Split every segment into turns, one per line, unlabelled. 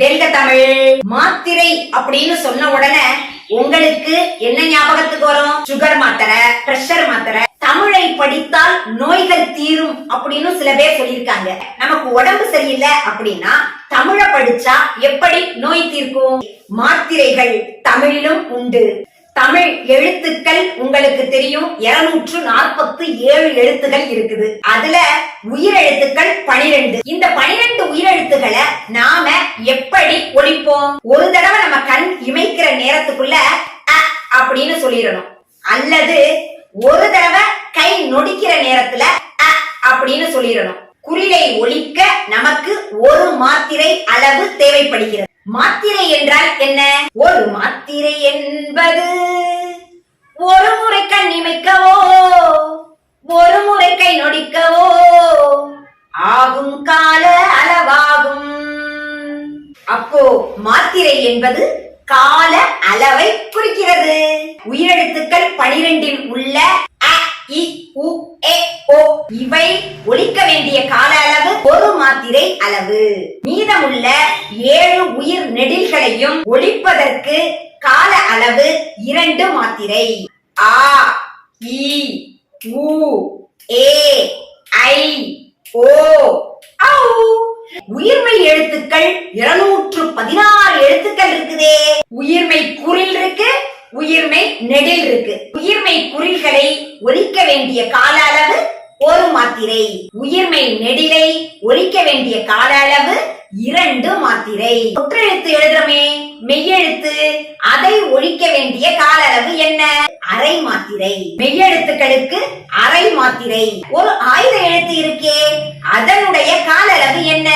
டெல்ட தமிழ் மாத்திரை அப்படின்னு சொன்ன உடனே உங்களுக்கு என்ன ஞாபகத்துக்கு வரும்? சுகர் மாத்திரை பிரஷர் மாத்திரை. தமிழை படித்தால் நோய்கள் தீரும் அப்படின்னு சில பேர் சொல்லியிருக்காங்க. நமக்கு உடம்பு சரியில்லை அப்படின்னா தமிழை படிச்சா எப்படி நோய் தீர்க்கும்? மாத்திரைகள் தமிழிலும் உண்டு. தமிழ் எழுத்துக்கள் உங்களுக்கு தெரியும். இருநூற்று நாற்பத்தி ஏழு எழுத்துகள் இருக்குது. அதுல உயிரெழுத்துக்கள் பனிரெண்டு. இந்த பனிரெண்டு உயிரெழுத்துக்களை நாம எப்படி ஒழிப்போம்? ஒரு தடவை நம்ம கண் இமைக்கிற நேரத்துக்குள்ள அப்படின்னு சொல்லிடணும். அல்லது ஒரு தடவை கை நொடிக்கிற நேரத்துல அப்படின்னு சொல்லிடணும். குறிலை ஒழிக்க நமக்கு ஒரு மாத்திரை அளவு தேவைப்படுகிறது. மாத்திரை என்றால் என்ன? ஒரு மாத்திரை என்பது ஒரு முறை கண் இமைக்கவோ ஒரு முறை கை நொடிக்கவோ ஆகும் கால அளவாகும். அப்போ மாத்திரை என்பது கால அளவை குறிக்கிறது. உயிரெழுத்துக்கள் பனிரெண்டில் உள்ள அ, இ, உ, ஓ இவை ஒழிக்க வேண்டிய கால அளவு ஒரு மாத்திரை அளவு. மீதமுள்ள ஏழு உயிர் நெடில்களையும் ஒழிப்பதற்கு கால அளவு இரண்டு மாத்திரை. ஆ இ உ ஏ ஐ ஓ ஔ உயிர்மை எழுத்துக்கள் இருநூற்று பதினாறு எழுத்துக்கள் இருக்குதே. உயிர்மை குறில் இருக்கு உயிர்மை நெடில் இருக்கு. உயிர்மை குறில்களை ஒலிக்க வேண்டிய கால அளவு ஒரு மாத்திரை. உயிர்மை நெடிலை ஒலிக்க வேண்டிய கால அளவு இரண்டு மாத்திரை. ஒற்றெழுத்து எழுதுறமே. மெய்யெழுத்து அதை ஒழிக்க வேண்டிய கால அளவு என்ன? அரை மாத்திரை. மெய்யெழுத்துக்களுக்கு அரை மாத்திரை. ஒரு ஆயுத எழுத்து இருக்கே. அதனுடைய கால அளவு என்ன?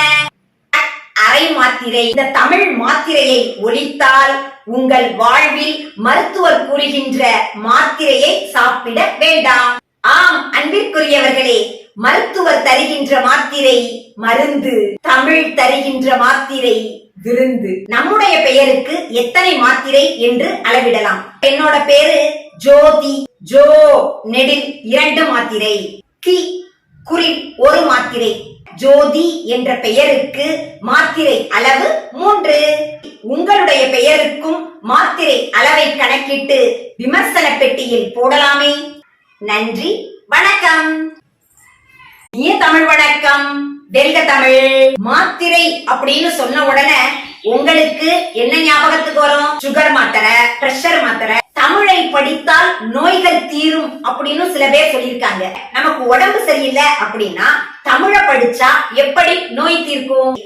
அரை மாத்திரை. இந்த தமிழ் மாத்திரையை ஒழித்தால் உங்கள் வாழ்வில் மருத்துவர் கூறுகின்ற மாத்திரையை சாப்பிட வேண்டாம். ஆம் அன்பிற்குரியவர்களே மருத்துவர் தருகின்ற மாத்திரை மருந்து தமிழ் தருகின்ற மாத்திரை விருந்து. நம்முடைய பெயருக்கு எத்தனை மாத்திரை என்று அளவிடலாம். என்னோட பேரு ஜோதி ஜோ நெடில் இரண்டு மாத்திரை கி குறில் ஒரு மாத்திரை. ஜோதி என்ற பெயருக்கு மாத்திரை அளவு மூன்று. உங்களுடைய பெயருக்கும் மாத்திரை அளவை கணக்கிட்டு விமர்சன பெட்டியில் போடலாமே. நன்றி வணக்கம். இனிய தமிழ் வணக்கம். டெல்க தமிழ் மாத்திரை அப்படின்னு சொன்ன உடனே உங்களுக்கு என்ன ஞாபகத்துக்கு வரும்? சுகர் மாத்திரை பிரஷர் மாத்திரை. தமிழை படித்தால் நோய்கள் தீரும் அப்படின்னு சில பேர் சொல்லியிருக்காங்க. நமக்கு உடம்பு சரியில்லை அப்படின்னா தமிழை படிச்சா எப்படி நோய் தீர்க்கும்?